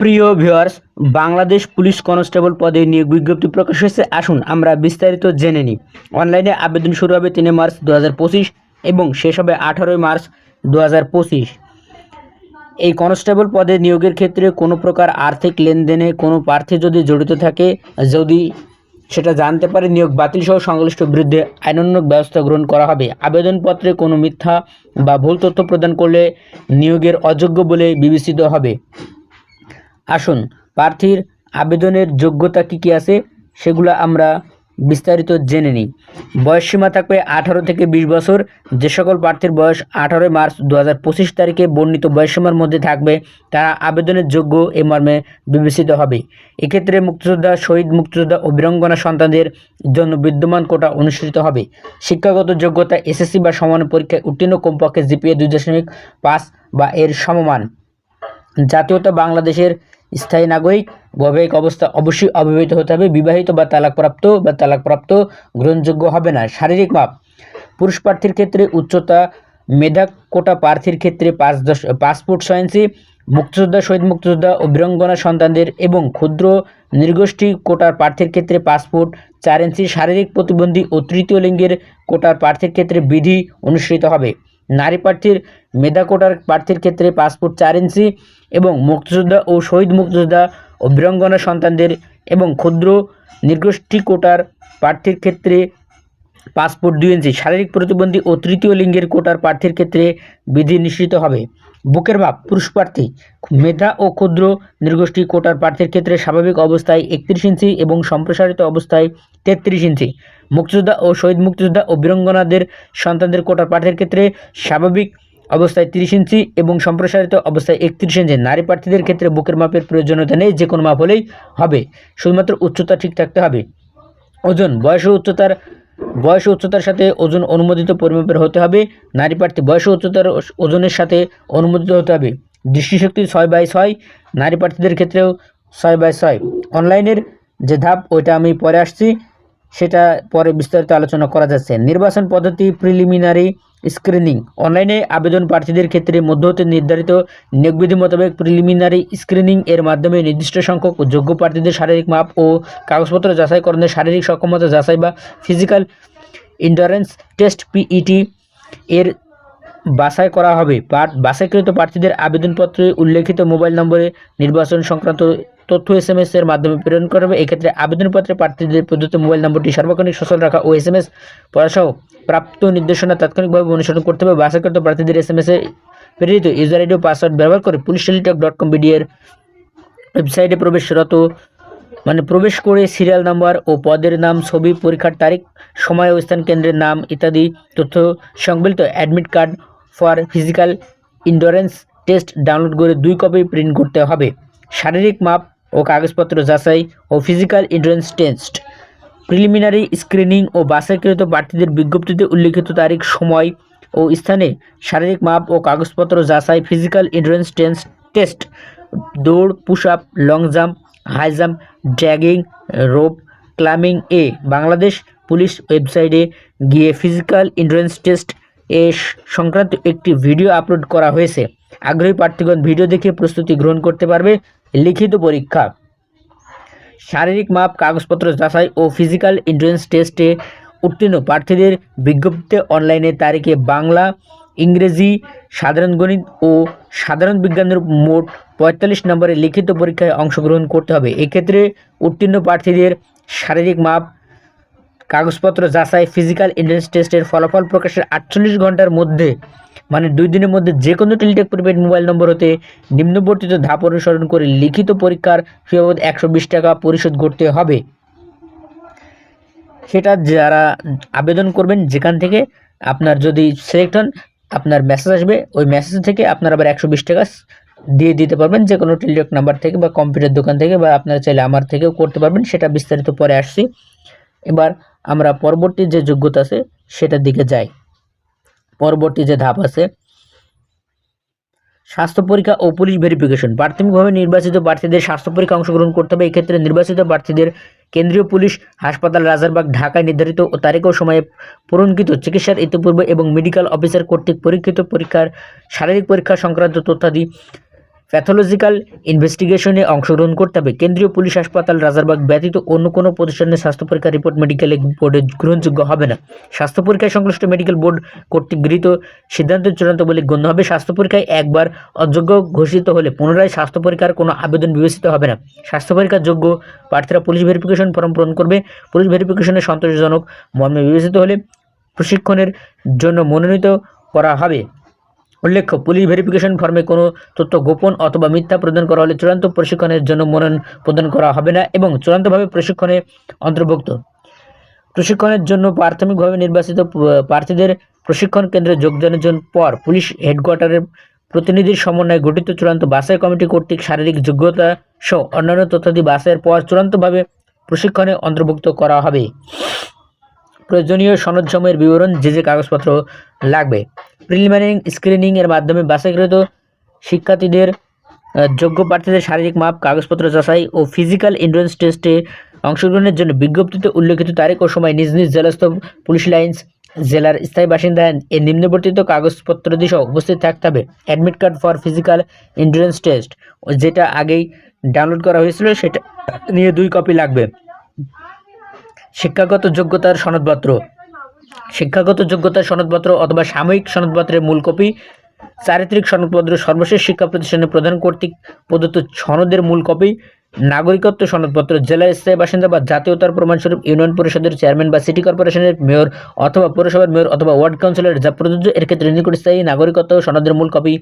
প্রিয় viewers, Bangladesh police constable পদে নিয়োগ বিজ্ঞপ্তি প্রকাশ হয়েছে। আসুন, আমরা বিস্তারিত জেনে নিই। অনলাইনে আবেদন শুরু হবে তিনে মার্চ দু হাজার পঁচিশ এবং শেষ হবে আঠারোই মার্চ দু হাজার পঁচিশ। এই কনস্টেবল পদে নিয়োগের ক্ষেত্রে কোনো প্রকার আর্থিক লেনদেনে কোনো প্রার্থী যদি জড়িত থাকে, যদি সেটা জানতে পারে, নিয়োগ বাতিল সহ সংশ্লিষ্ট বিরুদ্ধে আইনানুগ ব্যবস্থা গ্রহণ করা হবে। আবেদনপত্রে কোনো মিথ্যা বা ভুল তথ্য প্রদান করলে নিয়োগের অযোগ্য বলে বিবেচিত হবে। আসুন, প্রার্থীর আবেদনের যোগ্যতা কী কী আছে সেগুলো আমরা বিস্তারিত জেনে নিই। বয়সসীমা থাকবে আঠারো থেকে বিশ বছর। যে সকল প্রার্থীর বয়স আঠারোই মার্চ দু তারিখে বর্ণিত বয়সসীমার মধ্যে থাকবে, তারা আবেদনের যোগ্য এ মর্মে বিবেচিত হবে। এক্ষেত্রে মুক্তিযোদ্ধা, শহীদ মুক্তিযোদ্ধা ও বীরঙ্গনা সন্তানদের জন্য বিদ্যমান কোটা অনুষ্ঠিত হবে। শিক্ষাগত যোগ্যতা এসএসসি বা সমান পরীক্ষায় উত্তীর্ণ কমপক্ষে জিপিএ দুই দশমিক পাঁচ বা এর সমমান। জাতীয়তা বাংলাদেশের স্থায়ী নাগরিক, বৈবাহিক অবস্থা অবশ্যই অবিবাহিত হতে হবে। বিবাহিত বা তালাকপ্রাপ্ত বা তালাকপ্রাপ্ত গ্রহণযোগ্য হবে না। শারীরিক মাপ, পুরুষ প্রার্থীর ক্ষেত্রে উচ্চতা, মেধা, কোটা প্রার্থীর ক্ষেত্রে পাঁচ দশ পাঁচ ফুট মুক্তিযোদ্ধা, শহীদ মুক্তিযোদ্ধা ও বীরঙ্গনা সন্তানদের এবং ক্ষুদ্র নির্গোষ্ঠী কোটার প্রার্থীর ক্ষেত্রে ফুট চার ইঞ্চি, শারীরিক প্রতিবন্ধী ও তৃতীয় লিঙ্গের কোটার প্রার্থীর ক্ষেত্রে বিধি অনুসৃত হবে। নারী প্রার্থীর মেধা কোটার প্রার্থীর ক্ষেত্রে ফুট চার ইঞ্চি এবং মুক্তিযোদ্ধা ও শহীদ মুক্তিযোদ্ধা ও বীরঙ্গনা সন্তানদের এবং ক্ষুদ্র নৃগোষ্ঠী কোটার প্রার্থীর ক্ষেত্রে পাসপোর্ট দুই ইঞ্চি, শারীরিক প্রতিবন্ধী ও তৃতীয় লিঙ্গের কোটার প্রার্থীর ক্ষেত্রে বিধি নিশ্চিত হবে। বুকের মাপ পুরুষ প্রার্থী, মেধা ও ক্ষুদ্র নৃগোষ্ঠী কোটার প্রার্থীর ক্ষেত্রে স্বাভাবিক অবস্থায় একত্রিশ ইঞ্চি এবং সম্প্রসারিত অবস্থায় তেত্রিশ ইঞ্চি। মুক্তিযোদ্ধা ও শহীদ মুক্তিযোদ্ধা ও বীরঙ্গনাদের সন্তানদের কোটার প্রার্থীর ক্ষেত্রে স্বাভাবিক অবস্থায় তিরিশ ইঞ্চি এবং সম্প্রসারিত অবস্থায় একত্রিশ ইঞ্চি। নারী প্রার্থীদের ক্ষেত্রে বুকের মাপের প্রয়োজনীয়তা নেই, যে কোনো মাপ হলেই হবে। শুধুমাত্র উচ্চতা ঠিক থাকতে হবে। ওজন, বয়স উচ্চতার বয়স উচ্চতার সাথে ওজন অনুমোদিত পরিমাপের হতে হবে। নারী প্রার্থী বয়স উচ্চতার ওজনের সাথে অনুমোদিত হতে হবে। দৃষ্টিশক্তি ছয় বাই ছয়, নারী প্রার্থীদের ক্ষেত্রেও ছয় বাই ছয়। অনলাইনের যে ধাপ, ওইটা আমি পরে আসছি। সেটা পরে বিস্তারিত আলোচনা করা যাচ্ছে। নির্বাচন পদ্ধতি প্রিলিমিনারি স্ক্রিনিং। অনলাইনে আবেদন প্রার্থীদের ক্ষেত্রে মধ্যতে নির্ধারিত নিয়োগবিধি মোতাবেক প্রিলিমিনারি স্ক্রিনিং এর মাধ্যমে নির্দিষ্ট সংখ্যক যোগ্য প্রার্থীদের শারীরিক মাপ ও কাগজপত্র যাচাইকরণের শারীরিক সক্ষমতা যাচাই বা ফিজিক্যাল ইন্ডারেন্স টেস্ট, পিইটি, এর বাছাই করা হবে। বাছাইকৃত প্রার্থীদের আবেদনপত্রে উল্লেখিত মোবাইল নম্বরে নির্বাচন সংক্রান্ত তথ্য এস এম এস এর মাধ্যমে প্রেরণ করা হবে। এক্ষেত্রে আবেদনপত্রে প্রার্থীদের প্রদত্ত মোবাইল নম্বরটি সার্বক্ষণিক সচল রাখা ও এস এম এস পড়াসহ প্রাপ্ত নির্দেশনা তাৎক্ষণিকভাবে অনুসরণ করতে হবে। বাছাইকৃত প্রার্থীদের এস এম এস এ প্রেরিত ইউজার আইডি ও পাসওয়ার্ড ব্যবহার করে পুলিশ টেলিটক ডট কম বিডিএর ওয়েবসাইটে প্রবেশরত মানে প্রবেশ করে সিরিয়াল নাম্বার ও পদের নাম, ছবি, পরীক্ষার তারিখ, সময় ও স্থান, কেন্দ্রের নাম ইত্যাদি তথ্য সংবলিত admit card for physical endurance test download করে দুই কপি প্রিন্ট করতে হবে। শারীরিক মাপ ও কাগজপত্র যাচাই ও physical endurance test. Preliminary screening ও বাছাইকৃত প্রার্থীদের বিজ্ঞপ্তিতে উল্লিখিত তারিখ, সময় ও স্থানে শারীরিক মাপ ও কাগজপত্র যাচাই, ফিজিক্যাল ইন্ডোরেন্স টেস্ট টেস্ট, দৌড় push up long jump, high jump dragging rope climbing এ বাংলাদেশ পুলিশ ওয়েবসাইটে গিয়ে ফিজিক্যাল ইন্ডোরেন্স টেস্ট এ সংক্রান্ত একটি ভিডিও আপলোড করা হয়েছে। আগ্রহী প্রার্থীগণ ভিডিও দেখে প্রস্তুতি গ্রহণ করতে পারবে। লিখিত পরীক্ষা। শারীরিক মাপ, কাগজপত্র যাচাই ও ফিজিক্যাল এন্ট্রেন্স টেস্টে উত্তীর্ণ প্রার্থীদের বিজ্ঞপ্তিতে অনলাইনে তারিখে বাংলা, ইংরেজি, সাধারণ গণিত ও সাধারণ বিজ্ঞানের মোট পঁয়তাল্লিশ নম্বরে লিখিত পরীক্ষায় অংশগ্রহণ করতে হবে। এক্ষেত্রে উত্তীর্ণ প্রার্থীদের শারীরিক মাপ কাগজপত্র যাচাই ফিজিক্যাল এন্ট্রেন্স টেস্টের ফলাফল প্রকাশের আটচল্লিশ ঘণ্টার মধ্যে মানে দুই দিনের মধ্যে যে কোনো টেলিটেক প্রিপেড মোবাইল নম্বর হতে নিম্নবর্তিত ধাপ অনুসরণ করে লিখিত পরীক্ষার ফি একশো বিশ টাকা পরিশোধ করতে হবে। সেটা যারা আবেদন করবেন, যেখান থেকে আপনার যদি সিলেক্ট হন, আপনার মেসেজ আসবে, ওই মেসেজ থেকে আপনার আবার একশো বিশ টাকা দিয়ে দিতে পারবেন, যে কোনো টেলিটক নাম্বার থেকে বা কম্পিউটার দোকান থেকে বা আপনারা চাইলে আমার থেকেও করতে পারবেন, সেটা বিস্তারিত পরে আসছি। এবার আমরা পরবর্তী যে যোগ্যতা আছে, সেটার দিকে যাই। পরবর্তী যে ধাপ আছে, স্বাস্থ্য পরীক্ষা ও পুলিশ ভেরিফিকেশন প্রাথমিকভাবে নির্বাচিত প্রার্থীদের স্বাস্থ্য পরীক্ষা অংশগ্রহণ করতে হবে। এক্ষেত্রে নির্বাচিত প্রার্থীদের কেন্দ্রীয় পুলিশ হাসপাতাল রাজারবাগ, ঢাকায় নির্ধারিত ও তারিখ ও সময়ে পূরণকৃত চিকিৎসার ইতিপূর্বে এবং মেডিকেল অফিসার কর্তৃক পরীক্ষিত পরীক্ষার শারীরিক পরীক্ষা সংক্রান্ত তথ্যাদি প্যাথোলজিক্যাল ইনভেস্টিগেশনে অংশগ্রহণ করতে হবে। কেন্দ্রীয় পুলিশ হাসপাতাল রাজারবাগ ব্যতীত অন্য কোনো প্রতিষ্ঠানের স্বাস্থ্য পরীক্ষা রিপোর্ট মেডিকেল বোর্ডে গ্রহণযোগ্য হবে না। স্বাস্থ্য পরীক্ষায় সংশ্লিষ্ট মেডিকেল বোর্ড কর্তৃক গৃহীত সিদ্ধান্ত চূড়ান্ত বলে গণ্য হবে। স্বাস্থ্য পরীক্ষায় একবার অযোগ্য ঘোষিত হলে পুনরায় স্বাস্থ্য পরীক্ষার কোনো আবেদন বিবেচিত হবে না। স্বাস্থ্য পরীক্ষার যোগ্য প্রার্থীরা পুলিশ ভেরিফিকেশন ফর্ম পূরণ করবে। পুলিশ ভেরিফিকেশনে সন্তোষজনক মর্মে বিবেচিত হলে প্রশিক্ষণের জন্য মনোনীত করা হবে। উল্লেখ্য, পুলিশ ভেরিফিকেশন ফর্মে কোনো তথ্য গোপন অথবা মিথ্যা প্রদান করা হলে চূড়ান্ত প্রশিক্ষণের জন্য মনোনয়ন প্রদান করা হবে না এবং চূড়ান্তভাবে প্রশিক্ষণে অন্তর্ভুক্ত। প্রশিক্ষণের জন্য প্রাথমিকভাবে নির্বাচিত প্রার্থীদের প্রশিক্ষণ কেন্দ্রে যোগদানের জন্য পর পুলিশ হেডকোয়ার্টারের প্রতিনিধির সমন্বয়ে গঠিত চূড়ান্ত বাছাই কমিটি কর্তৃক শারীরিক যোগ্যতা সহ অন্যান্য তথ্যাদি বাছাইয়ের পর চূড়ান্তভাবে প্রশিক্ষণে অন্তর্ভুক্ত করা হবে। প্রয়োজনীয় সনদসমূহের বিবরণ যে যে কাগজপত্র লাগবে। প্রিলিমিনারি স্ক্রিনিং এর মাধ্যমে বাছাইকৃত শিক্ষার্থীদের যোগ্য প্রার্থীদের শারীরিক মাপ, কাগজপত্র যাচাই ও ফিজিক্যাল এন্ডুরেন্স টেস্টে অংশগ্রহণের জন্য বিজ্ঞপ্তিতে উল্লেখিত তারিখ ও সময় নিজ নিজ জেলাস্থ পুলিশ লাইন্স, জেলার স্থায়ী বাসিন্দা এর নিম্নবর্তিত কাগজপত্র দিয়ে উপস্থিত থাকতে হবে। Admit card for physical endurance test, যেটা আগেই ডাউনলোড করা হয়েছিল, সেটা নিয়ে দুই কপি লাগবে। শিক্ষাগত যোগ্যতার সনদপত্র। শিক্ষাগত যোগ্যতার সনদপত্র অথবা সাময়িক সনদপত্রের মূল কপি চারিত্রিক সনদপত্র সর্বশেষ শিক্ষা প্রতিষ্ঠানের প্রধান কর্তৃক প্রদত্ত সনদের মূল কপি নাগরিকত্ব সনদপত্র জেলার স্থায়ী বাসিন্দা বা জাতীয়তার প্রমাণস্বরূপ ইউনিয়ন পরিষদের চেয়ারম্যান বা সিটি কর্পোরেশনের মেয়র অথবা পৌরসভার মেয়র অথবা ওয়ার্ড কাউন্সিলর, যা প্রযোজ্য, এর ক্ষেত্রে নিকট স্থায়ী নাগরিকত্ব সনদের মূল কপি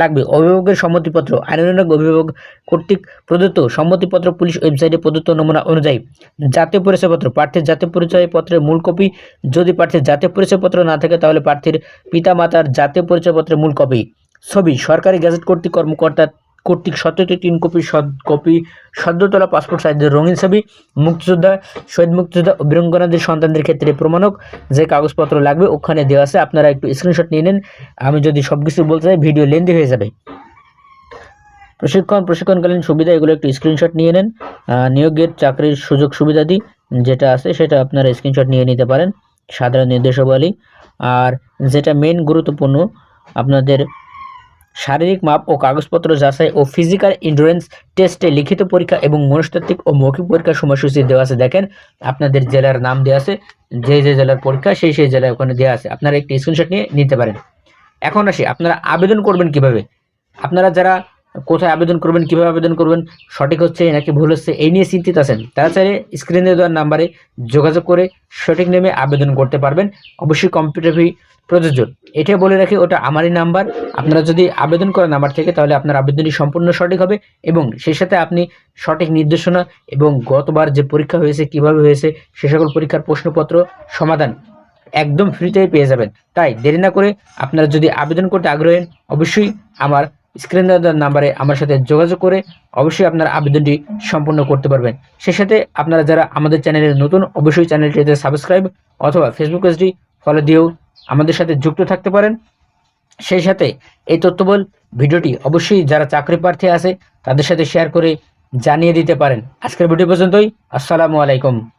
লাগবে। অভিভাবকের সম্মতিপত্র, আইনানুগ অভিভাবক কর্তৃক প্রদত্ত সম্মতিপত্র পুলিশ ওয়েবসাইটে প্রদত্ত নমুনা অনুযায়ী জাতীয় পরিচয়পত্র, প্রার্থীর জাতীয় পরিচয়পত্রের মূল কপি, যদি প্রার্থীর জাতীয় পরিচয়পত্র না থাকে তাহলে প্রার্থীর পিতামাতার জাতীয় পরিচয়পত্রের মূল কপি। ছবি, সরকারি গ্যাজেট কর্তৃক কর্মকর্তা কর্তৃক সত্যিত তিন কপি কপি সদ্য তোলা পাসপোর্ট সাইজের রঙিন ছবি, মুক্তিযোদ্ধা, শহীদ মুক্তিযোদ্ধা ও বীরঙ্গনাদের সন্তানদের ক্ষেত্রে প্রমাণক যে কাগজপত্র লাগবে ওখানে দেওয়া আছে। আপনারা একটু স্ক্রিনশট নিয়ে নেন, আমি যদি সব কিছু বলতে চাই ভিডিও লেন্দি হয়ে যাবে। প্রশিক্ষণ, প্রশিক্ষণকালীন সুবিধা, এগুলো একটু স্ক্রিনশট নিয়ে নেন। নিয়োগের চাকরির সুযোগ সুবিধাদি যেটা আছে সেটা আপনারা স্ক্রিনশট নিয়ে নিতে পারেন, সাধারণ নির্দেশাবলী। আর যেটা মেন গুরুত্বপূর্ণ, আপনাদের শারীরিক মাপ ও কাগজপত্র যাচাই ও ফিজিক্যাল ইন্ডুরেন্স টেস্টে লিখিত পরীক্ষা এবং মনস্তাত্ত্বিক ও মৌখিক পরীক্ষার সময়সূচি দেওয়া আছে। দেখেন, আপনাদের জেলার নাম দেওয়া আছে, যে যে জেলার পরীক্ষা, সেই সেই জেলায় ওখানে দেওয়া আছে। আপনারা একটি স্ক্রিনশট নিয়ে নিতে পারেন। এখন আসি, আপনারা আবেদন করবেন কীভাবে? আপনারা যারা কোথায় আবেদন করবেন, কীভাবে আবেদন করবেন, সঠিক হচ্ছে নাকি ভুল হচ্ছে, এই নিয়ে চিন্তিত আছেন, তারা চাইলে স্ক্রিনে দেওয়ার নাম্বারে যোগাযোগ করে সঠিক নেমে আবেদন করতে পারবেন। অবশ্যই কম্পিউটার ফি প্রযোজ্য। এটা বলে রাখি, ওটা আমারই নাম্বার। আপনারা যদি আবেদন করেন নাম্বার থেকে, তাহলে আপনার আবেদনটি সম্পূর্ণ সঠিক হবে এবং সেই সাথে আপনি সঠিক নির্দেশনা এবং গতবার যে পরীক্ষা হয়েছে, কীভাবে হয়েছে, সে সকল পরীক্ষার প্রশ্নপত্র সমাধান একদম ফ্রিতেই পেয়ে যাবেন। তাই দেরি না করে আপনারা যদি আবেদন করতে আগ্রহী অবশ্যই আমার স্ক্রিন নাম্বারে আমার সাথে যোগাযোগ করে অবশ্যই আপনার আবেদনটি সম্পূর্ণ করতে পারবেন। সেই সাথে আপনারা যারা আমাদের চ্যানেলে নতুন, অবশ্যই চ্যানেলটিতে সাবস্ক্রাইব অথবা ফেসবুক পেজটি ফলো দিয়েও আমাদের সাথে যুক্ত থাকতে পারেন। সেই সাথে এই তথ্যবল ভিডিওটি অবশ্যই যারা চাকরি প্রার্থী আছে, তাদের সাথে শেয়ার করে জানিয়ে দিতে পারেন। আজকের ভিডিও পর্যন্তই। আসসালামু আলাইকুম।